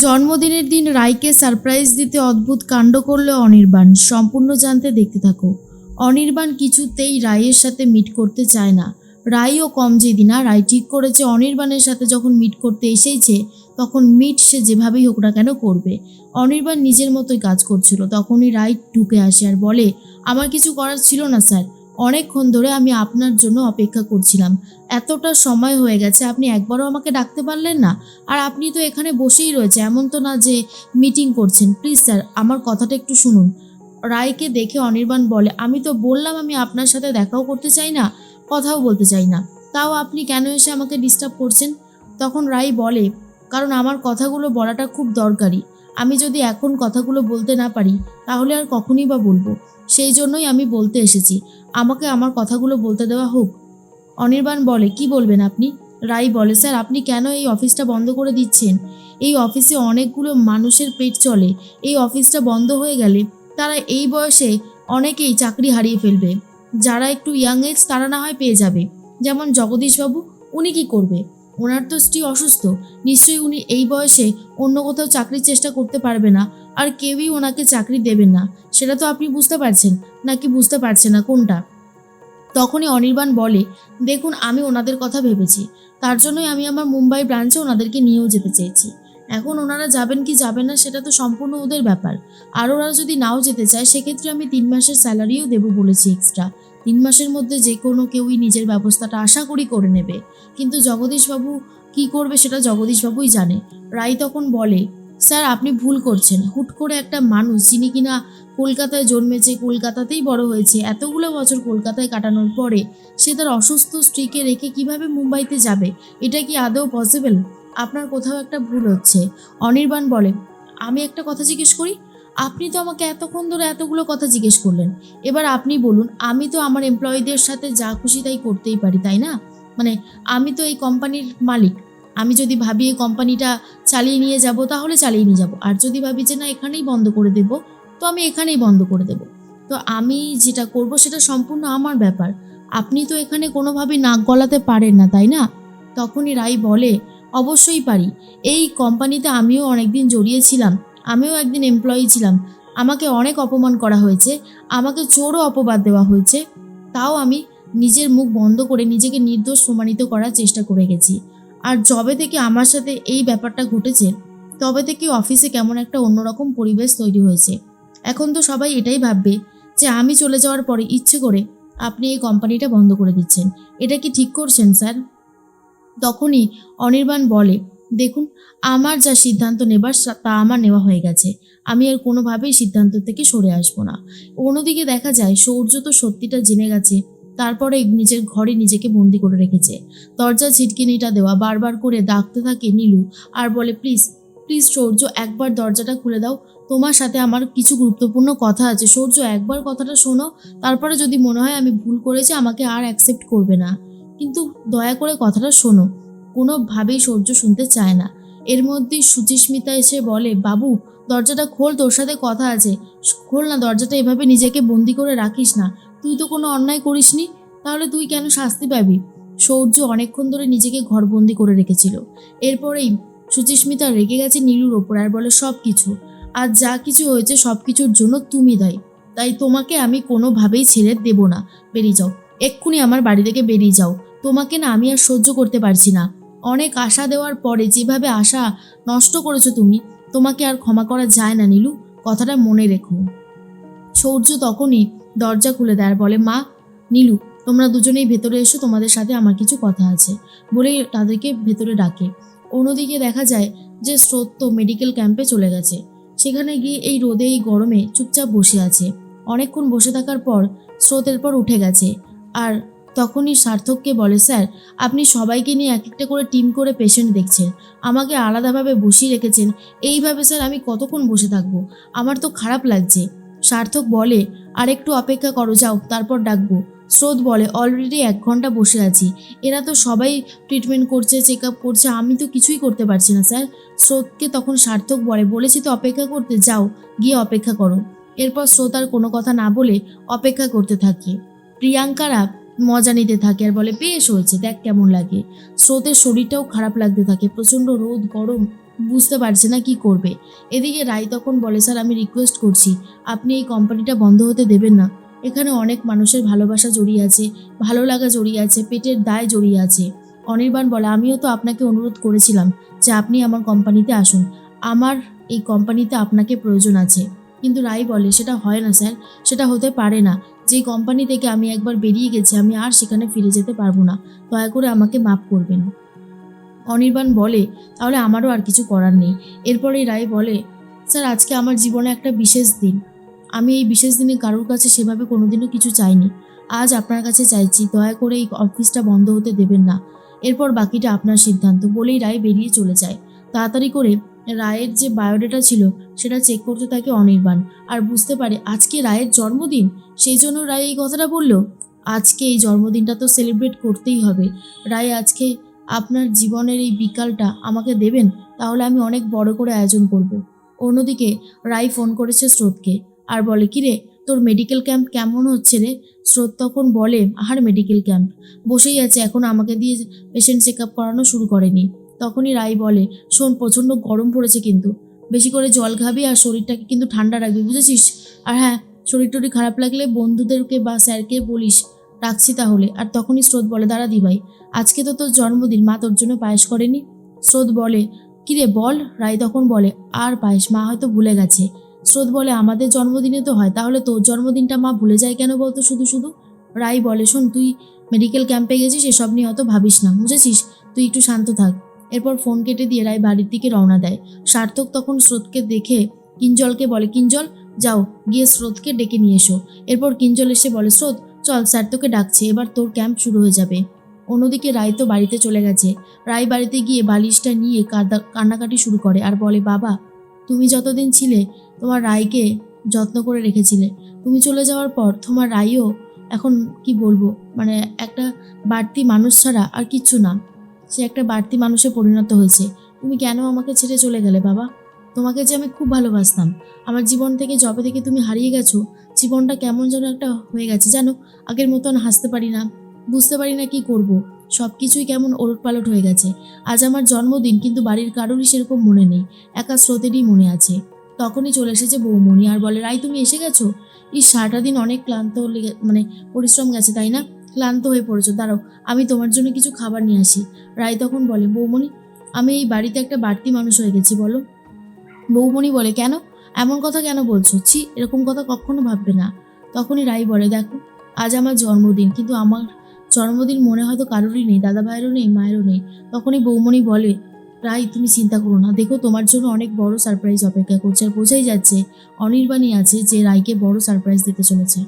জন্মদিনের দিন রায়কে সারপ্রাইজ দিতে অদ্ভুত কাণ্ড করল অনির্বাণ। সম্পূর্ণ জানতে দেখতে থাকো। অনির্বাণ কিছুতেই রায়ের সাথে মিট করতে চায় না। রায়ও কম যেদি না। রায় ঠিক করেছে অনির্বাণের সাথে যখন মিট করতে এসেছে তখন মিট সে যেভাবেই হোক না কেন করবে। অনির্বাণ নিজের মতোই কাজ করছিল। তখনই রায় ঢুকে আসে আর বলে, আমার কিছু করার ছিল না, স্যার। অনেকক্ষণ ধরে আমি আপনার জন্য অপেক্ষা করছিলাম। এতটা সময় হয়ে গেছে, আপনি একবারও আমাকে ডাকতে পারলেন না। আর আপনি তো এখানে বসেই রয়েছে এমন তো না যে মিটিং করছেন। প্লিজ স্যার আমার কথাটা একটু শুনুন। রায়কে দেখে অনির্বাণ বলে, আমি তো বললাম আমি আপনার সাথে দেখাও করতে চাই না, কথাও বলতে চাই না। তাও আপনি কেন এসে আমাকে ডিস্টার্ব করছেন? তখন রায় বলে, কারণ আমার কথাগুলো বলাটা খুব দরকারি। আমি যদি এখন কথাগুলো বলতে না পারি, তাহলে আর কখনই বা বলব। সেই জন্যই আমি বলতে এসেছি। আমাকে আমার কথাগুলো বলতে দেওয়া হোক। অনির্বাণ বলে, কি বলবেন আপনি? রাই বলে, স্যার, আপনি কেন এই অফিসটা বন্ধ করে দিচ্ছেন? এই অফিসে অনেকগুলো মানুষের পেট চলে। এই অফিসটা বন্ধ হয়ে গেলে তারা এই বয়সে অনেকেই চাকরি হারিয়ে ফেলবে। যারা একটু ইয়াং এজ তারা না হয় পেয়ে যাবে। যেমন জগদীশবাবু উনি কি করবে? ওনার তো স্ত্রী অসুস্থ, নিশ্চয়ই উনি এই বয়সে অন্য কোথাও চাকরির চেষ্টা করতে পারবে না, আর কেউই ওনাকে চাকরি দেবেন না। সেটা তো আপনি বুঝতে পারছেন, নাকি বুঝতে পারছেন না কোনটা? তখনই অনির্বাণ বলে, দেখুন, আমি ওনাদের কথা ভেবেছি। তার জন্যই আমি আমার মুম্বাই ব্রাঞ্চে ওনাদেরকে নিয়েও যেতে চেয়েছি। এখন ওনারা যাবেন কি যাবেন না, সেটা তো সম্পূর্ণ ওদের ব্যাপার। আর ওরা যদি নাও যেতে চায়, সেক্ষেত্রে আমি তিন মাসের স্যালারিও দেবো বলেছি এক্সট্রা তিন মাসের মধ্যে যে কোনো কেউই নিজের ব্যবস্থাটা আশা করি করে নেবে। কিন্তু জগদীশবাবু কি করবে সেটা জগদীশবাবুই জানে। রাই তখন বলে, স্যার, আপনি ভুল করছেন। হুট করে একটা মানুষ যিনি কিনা কলকাতায় জন্মেছে, কলকাতাতেই বড় হয়েছে, এতগুলো বছর কলকাতায় কাটানোর পরে সে তার অসুস্থ স্ত্রীকে রেখে কীভাবে মুম্বাইতে যাবে? এটা কি আদৌ পসিবল আপনার কোথাও একটা ভুল হচ্ছে। অনির্বাণ বলে, আমি একটা কথা জিজ্ঞেস করি? আপনি তো আমাকে এতক্ষণ ধরে এতগুলো কথা জিজ্ঞেস করলেন। এবার আপনি বলুন, আমি তো আমার এমপ্লয়ীদের সাথে যা খুশি তাই করতেই পারি, তাই না? মানে আমি তো এই কোম্পানির মালিক। আমি যদি ভাবি এই কোম্পানিটা চালিয়ে নিয়ে যাব, তাহলে চালিয়ে নিয়ে যাব। আর যদি ভাবি যে না, এখানেই বন্ধ করে দেব, তো আমি এখানেই বন্ধ করে দেব। তো আমি যেটা করব, সেটা সম্পূর্ণ আমার ব্যাপার। আপনি তো এখানে কোনোভাবেই নাক গলাতে পারেন না, তাই না? তখনই রাই বলে, অবশ্যই পারি। এই কোম্পানিতে আমিও অনেকদিন জড়িয়েছিলাম আমিও একদিন এমপ্লয়ি ছিলাম। আমাকে অনেক অপমান করা হয়েছে। আমাকে চোরও অপবাদ দেওয়া হয়েছে। তাও আমি নিজের মুখ বন্ধ করে নিজেকে নির্দোষ প্রমাণিত করার চেষ্টা করে গেছি। আর যবে থেকে আমার সাথে এই ব্যাপারটা ঘটেছে, তবে থেকে অফিসে কেমন একটা অন্যরকম পরিবেশ তৈরি হয়েছে। এখন তো সবাই এটাই ভাববে যে আমি চলে যাওয়ার পরে ইচ্ছে করে আপনি এই কোম্পানিটা বন্ধ করে দিচ্ছেন। এটা কি ঠিক করছেন, স্যার? তখনই অনির্বাণ বলে দেখুন, আমার যা সিদ্ধান্ত নেবার তা আমার নেওয়া হয়ে গেছে। আমি আর কোনোভাবেই সিদ্ধান্ত থেকে সরে আসব না। অন্যদিকে দেখা যায়, সৌর্য তো সত্যিটা জেনে গেছে, তারপরে নিজের ঘরে নিজেকে বন্দি করে রেখেছে। দরজা ছিটকিনিটা দেওয়া, বারবার করে ডাকতে থাকে নীলু আর বলে, প্লিজ প্লিজ সৌর্য, একবার দরজাটা খুলে দাও। তোমার সাথে আমার কিছু গুরুত্বপূর্ণ কথা আছে। সৌর্য, একবার কথাটা শোনো। তারপরে যদি মনে হয় আমি ভুল করেছি, আমাকে আর অ্যাকসেপ্ট করবে না। কিন্তু দয়া করে কথাটা শোনো। কোনোভাবেই সহ্য শুনতে চায় না। এর মধ্যেই সুচিস্মিতা এসে বলে, বাবু, দরজাটা খোল, তোর সাথে কথা আছে। খোল না, দরজাটা এভাবে নিজেকে বন্দি করে রাখিস না। তুই তো কোনো অন্যায় করিসনি, তাহলে তুই কেন শাস্তি পাবি? সৌর্য অনেকক্ষণ ধরে নিজেকে ঘরবন্দি করে রেখেছিল। এরপরেই সুচিস্মিতা রেগে গেছে নীলুর ওপর আর বলে, সব কিছু। আর যা কিছু হয়েছে, সব কিছুর জন্য তুমি দায়ী। তাই তোমাকে আমি কোনোভাবেই ছেড়ে দেব না। বেরিয়ে যাও। এক্ষুনি আমার বাড়ি থেকে বেরিয়ে যাও। তোমাকে না আমি আর সহ্য করতে পারছি না। অনেক আশা দেওয়ার পরে যেভাবে আশা নষ্ট করেছ তুমি, তোমাকে আর ক্ষমা করা যায় না নীলু। কথাটা মনে রেখো। সৌর্য তখনই দরজা খুলে দেয় আর বলে, মা, নীলু, তোমরা দুজনেই ভেতরে এসো, তোমাদের সাথে আমার কিছু কথা আছে। বলেই তাদেরকে ভেতরে ডাকে। অন্যদিকে দেখা যায় যে স্রোত তো মেডিকেল ক্যাম্পে চলে গেছে। সেখানে গিয়ে এই রোদে, এই গরমে চুপচাপ বসে আছে। অনেকক্ষণ বসে থাকার পর স্রোতের পর উঠে গেছে। আর তখনই সার্থককে বলে, স্যার, আপনি সবাইকে নিয়ে এক একটা করে টিম করে পেশেন্ট দেখছেন। আমাকে আলাদাভাবে বসিয়ে রেখেছেন। এইভাবে, স্যার, আমি কতক্ষণ বসে থাকব? আমার তো খারাপ লাগছে। সার্থক বলে আর একটু অপেক্ষা করো, যাও, তারপর ডাকবো। স্রোত বলে, অলরেডি এক ঘণ্টা বসে আছি। এরা তো সবাই ট্রিটমেন্ট করছে চেক আপ করছে, আমি তো কিছুই করতে পারছি না, স্যার। স্রোতকে তখন সার্থক বলে, বলেছি তো অপেক্ষা করতে, যাও, গিয়ে অপেক্ষা করো। এরপর স্রোত আর কোনো কথা না বলে অপেক্ষা করতে থাকে। প্রিয়াঙ্কারা মজা নিতে থাকে আর বলে, বেশ হয়েছে, দেখ কেমন লাগে। স্রোতের শরীরটাও খারাপ লাগতে থাকে, প্রচণ্ড রোদ, গরম, বুঝতে পারছে না কি করবে। এদিকে রায় তখন বলে, স্যার, আমি রিকোয়েস্ট করছি, আপনি এই কোম্পানিটা বন্ধ হতে দেবেন না। এখানে অনেক মানুষের ভালোবাসা জড়িয়ে আছে, ভালো লাগা জড়িয়ে আছে, পেটের দায় জড়িয়ে আছে। অনির্বাণ বলে, আমিও তো আপনাকে অনুরোধ করেছিলাম যে আপনি আমার কোম্পানিতে আসুন। আমার এই কোম্পানিতে আপনাকে প্রয়োজন আছে। কিন্তু রাই বলে, সেটা হয় না, স্যার, সেটা হতে পারে না। যেই কোম্পানি থেকে আমি একবার বেরিয়ে গেছি, আমি আর সেখানে ফিরে যেতে পারব না। দয়া করে আমাকে মাফ করবেন। অনির্বাণ বলে, তাহলে আমারও আর কিছু করার নেই। এরপরেই রায় বলে, স্যার, আজকে আমার জীবনে একটা বিশেষ দিন। আমি এই বিশেষ দিনে কারোর কাছে সেভাবে কোনোদিনও কিছু চাইনি। আজ আপনার কাছে চাইছি, দয়া করে এই অফিসটা বন্ধ হতে দেবেন না। এরপর বাকিটা আপনার সিদ্ধান্ত। বলেই রায় বেরিয়ে চলে যায়। তাড়াতাড়ি করে রায়ের যে বায়োডাটা ছিল, সেটা চেক করতে থাকে অনির্বাণ। আর বুঝতে পারে, আজকে রায়ের জন্মদিন? সেই জন্য রায় এই কথাটা বলল, আজকে এই জন্মদিনটা তো সেলিব্রেট করতেই হবে। রায় আজকে আপনার জীবনের এই বিকালটা আমাকে দেবেন, তাহলে আমি অনেক বড় করে আয়োজন করব। অন্যদিকে রাই ফোন করেছে স্রোতকে, আর বলে, কি রে, তোর মেডিকেল ক্যাম্প কেমন হচ্ছে রে? স্রোত তখন বলে, আহার মেডিকেল ক্যাম্প বসেই আছে, এখন আমাকে দিয়ে পেশেন্ট চেক আপ করানো শুরু করেনি। তখনই রাই বলে, শোন, প্রচণ্ড গরম পড়েছে কিন্তু। বেশি করে জল খাবি আর শরীরটাকে কিন্তু ঠান্ডা রাখবি, বুঝেছিস? আর হ্যাঁ শরীর টরীর খারাপ লাগলে বন্ধুদেরকে বা স্যারকে বলিস, রাখছি তাহলে। আর তখনই স্রোত বলে, দাঁড়া দি ভাই আজকে তো তোর জন্মদিন, মা তোর জন্য পায়েস করেনি। স্রোত বলে কিরে বল। রাই তখন বলে, আর পায়েস, মা হয়তো ভুলে গেছে। স্রোত বলে, আমাদের জন্মদিনে তো হয়, তাহলে তোর জন্মদিনটা মা ভুলে যায় কেন বলতো শুধু শুধু? রাই বলে, শোন, তুই মেডিকেল ক্যাম্পে গেছিস, এসব নিয়ে অত ভাবিস না, বুঝেছিস? তুই একটু শান্ত থাক। এরপর ফোন কেটে দিয়ে রায় বাড়ির দিকে রওনা দেয়। সার্থক তখন স্রোতকে দেখে কিঞ্জলকে বলে, কিঞ্জল, যাও, গিয়ে স্রোতকে ডেকে নিয়ে এসো। এরপর কিঞ্জল এসে বলে, স্রোত, চল স্যার তোকে ডাকছে, এবার তোর ক্যাম্প শুরু হয়ে যাবে। অন্যদিকে রায় তো বাড়িতে চলে গেছে। রায় বাড়িতে গিয়ে বালিশটা নিয়ে কান্নাকাটি শুরু করে আর বলে, বাবা, তুমি যতদিন ছিলে, তোমার রায়কে যত্ন করে রেখেছিলে। তুমি চলে যাওয়ার পর তোমার রায়ও এখন কি বলব মানে একটা বাড়তি মানুষ ছাড়া আর কিচ্ছু না। সে একটা বাড়তি মানুষে পরিণত হয়েছে। তুমি কেন আমাকে ছেড়ে চলে গেলে বাবা? তোমাকে যে আমি খুব ভালোবাসতাম। আমার জীবন থেকে যবে থেকে তুমি হারিয়ে গেছো, জীবনটা কেমন যেন একটা হয়ে গেছে। জানো, আগের মতন হাসতে পারি না, বুঝতে পারি না কি করব। সব কিছুই কেমন ওলটপালট হয়ে গেছে। আজ আমার জন্মদিন, কিন্তু বাড়ির কারোরই সেরকম মনে নেই। একা স্রোতেরই মনে আছে। তখনই চলে এসেছে বৌমণি আর বলে, রাই, তুমি এসে গেছো? এই সারাটা দিন অনেক ক্লান্ত মানে পরিশ্রম গেছে, তাই না? ক্লান্ত হয়ে পড়েছো। দাঁড়াও, আমি তোমার জন্য কিছু খাবার নিয়ে আসি। রাই তখন বলে, বৌমণি, আমি এই বাড়িতে একটা বাড়তি মানুষ হয়ে গেছি, বলো। বৌমণি বলে, কেন? এমন কথা কেন বলছো? ছি, এরকম কথা কখনো ভাববে না। তখনই রাই বলে, দেখো, আজ আমার জন্মদিন, কিন্তু আমার জন্মদিন মনে হয়তো কারোরই নেই দাদা ভাইয়েরও নেই, মায়েরও নেই। তখনই বৌমণি বলে রাই তুমি চিন্তা করো না। দেখো, তোমার জন্য অনেক বড় সারপ্রাইজ অপেক্ষা করছে, আর বোঝাই যাচ্ছে অনির্বাণী আছে যে রাইকে বড় সারপ্রাইজ দিতে চলেছে।